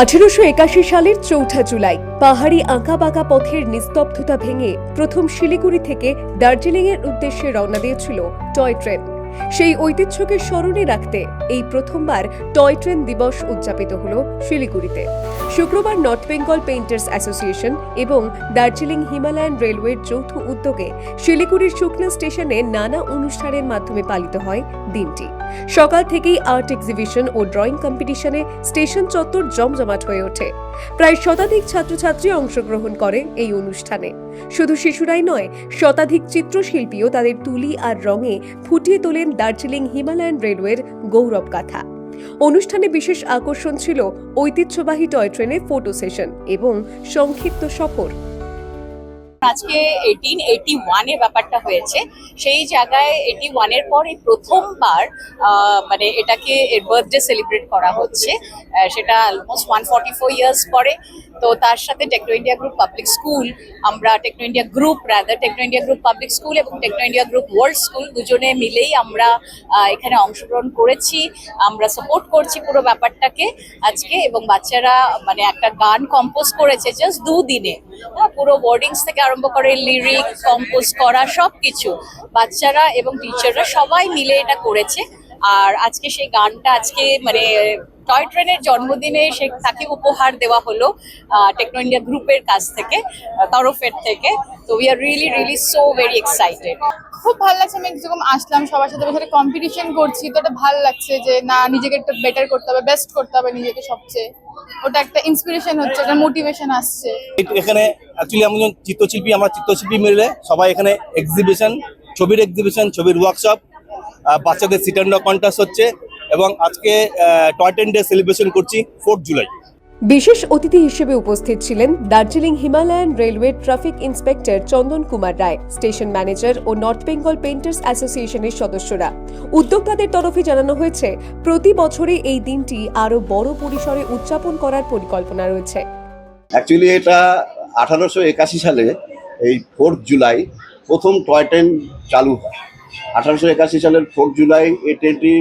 আঠেরোশো একাশি সালের চৌঠা জুলাই, পাহাড়ি আঁকাবাঁকা পথের নিস্তব্ধতা ভেঙে প্রথম শিলিগুড়ি থেকে দার্জিলিংয়ের উদ্দেশ্যে রওনা দিয়েছিল টয় ট্রেন। সেই ঐতিহ্যকে স্মরণে রাখতে এই প্রথমবার টয় ট্রেন দিবস উদযাপিত হল শিলিগুড়িতে। শুক্রবার নর্থ বেঙ্গল পেইন্টার্স অ্যাসোসিয়েশন এবং দার্জিলিং হিমালয়ান রেলওয়ের যৌথ উদ্যোগে শিলিগুড়ির শুকনা স্টেশনে নানা অনুষ্ঠানের মাধ্যমে পালিত হয় দিনটি। সকাল থেকেই আর্ট এক্সিবিশন ও ড্রয়িং কম্পিটিশনে স্টেশন চত্বর জমজমাট হয়ে ওঠে। প্রায় শতাধিক ছাত্রছাত্রী অংশগ্রহণ করে এই অনুষ্ঠানে। শুধু শিশুরাই নয়, শতাধিক চিত্রশিল্পীও তাদের তুলি আর রঙে ফুটিয়ে তোলেন দার্জিলিং হিমালয়ান রেলওয়ের গৌরব গাথা অনুষ্ঠানে বিশেষ আকর্ষণ ছিল ঐতিহ্যবাহী টয় ট্রেনে ফটো সেশন এবং সংক্ষিপ্ত সফর। আজকে এইটিন এইটি ওয়ানে ব্যাপারটা হয়েছে। সেই জায়গায় এইটি ওয়ানের পর এই প্রথমবার মানে এটাকে এর বার্থডে সেলিব্রেট করা হচ্ছে। সেটা almost one forty four years পরে। তো তার সাথে Techno India group public school আমরা Techno India group rather Techno India group public school এবং Techno India group world school দুজনে মিলেই আমরা এখানে অংশগ্রহণ করেছি। আমরা সাপোর্ট করছি পুরো ব্যাপারটাকে আজকে এবং বাচ্চারা মানে একটা গান কম্পোজ করেছে জাস্ট দুদিনে। পুরো বোর্ডিংস থেকে আরম্ভ করে লিরিক কম্পোজ করা সব কিছু বাচ্চারা এবং টিচাররা সবাই মিলে এটা করেছে। আর আজকে সেই গানটা আজকে মানে টয় ট্রেনের জন্মদিনে সে তাকে উপহার দেওয়া হলো টেকনো ইন্ডিয়া গ্রুপের কাছ থেকে তরফের থেকে। তো we are really really so very excited খুব ভালো লাগছে। আমি যেরকম আসলাম সবার সাথে সাথে কম্পিটিশন করছি, তো এটা ভালো লাগছে যে না, নিজেকে একটা বেটার করতে হবে বেস্ট করতে হবে নিজেকে সবচেয়ে। ওটা একটা ইন্সপিরেশন হচ্ছে, একটা মোটিভেশন আসছে। এখানে অ্যাকচুয়ালি আমি চিত্রশিল্পী, আমরা চিত্রশিল্পী মিলে সবাই এখানে এক্সিবিশন ছবির এক্সিবিশন ছবির ওয়ার্কশপ বাচ্চাদের সিট অ্যান্ড কন্টাস্ট হচ্ছে এবং আজকে টয় টেন ডে সেলিব্রেশন করছি ফোর্থ জুলাই বিশেষ অতিথি হিসেবে উপস্থিত ছিলেন Darjeeling Himalayan railway traffic inspector Chandan Kumar Roy, station manager ও নর্থ বেঙ্গল পেইন্টার্স অ্যাসোসিয়েশনের সদস্যরা। উদ্যোক্তাদের তরফে জানানো হয়েছে, প্রতি বছরে এই দিনটি আরও বড় পরিসরে উদযাপন করার পরিকল্পনা রয়েছে। অ্যাকচুয়ালি এটা আঠারোশো একাশি সালে এই ফোর্থ জুলাই প্রথম টয় ট্রেন চালু হয়। আঠারোশো একাশি সালের ফোর্থ জুলাই এই ট্রেনটি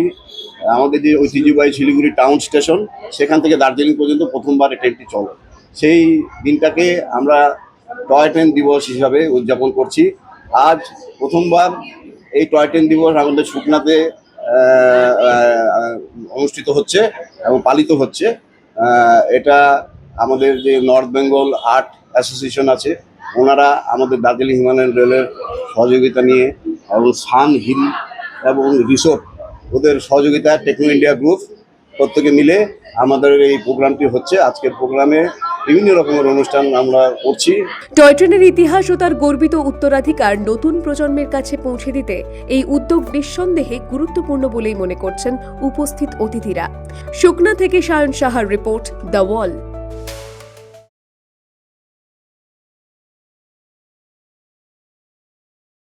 আমাদের যে ঐতিহ্যবাহী শিলিগুড়ি টাউন স্টেশন সেখান থেকে দার্জিলিং পর্যন্ত প্রথমবার এই ট্রেনটি চলে। সেই দিনটাকে আমরা টয় ট্রেন দিবস হিসাবে উদযাপন করছি। আজ প্রথমবার এই টয় ট্রেন দিবস আমাদের শুকনাতে অনুষ্ঠিত হচ্ছে এবং পালিত হচ্ছে। এটা আমাদের যে নর্থ বেঙ্গল আর্ট অ্যাসোসিয়েশন আছে, ওনারা আমাদের দার্জিলিং হিমালয়ান রেলের সহযোগিতা নিয়ে এবং সান হিল এবং রিসোর্ট, ওদের সহযোগিতা টেকনো ইন্ডিয়া গ্রুপ প্রত্যেকে মিলে আমাদের এই প্রোগ্রামটি হচ্ছে। আজকের প্রোগ্রামে বিভিন্ন রকমের অনুষ্ঠান আমরা করছি। টয় ট্রেনের ইতিহাস ও তার গর্বিত উত্তরাধিকার নতুন প্রজন্মের কাছে পৌঁছে দিতে এই উদ্যোগ নিঃসন্দেহে গুরুত্বপূর্ণ বলেই মনে করছেন উপস্থিত অতিথিরা। শুকনা থেকে সায়ন সাহার রিপোর্ট, দ্য ওয়াল।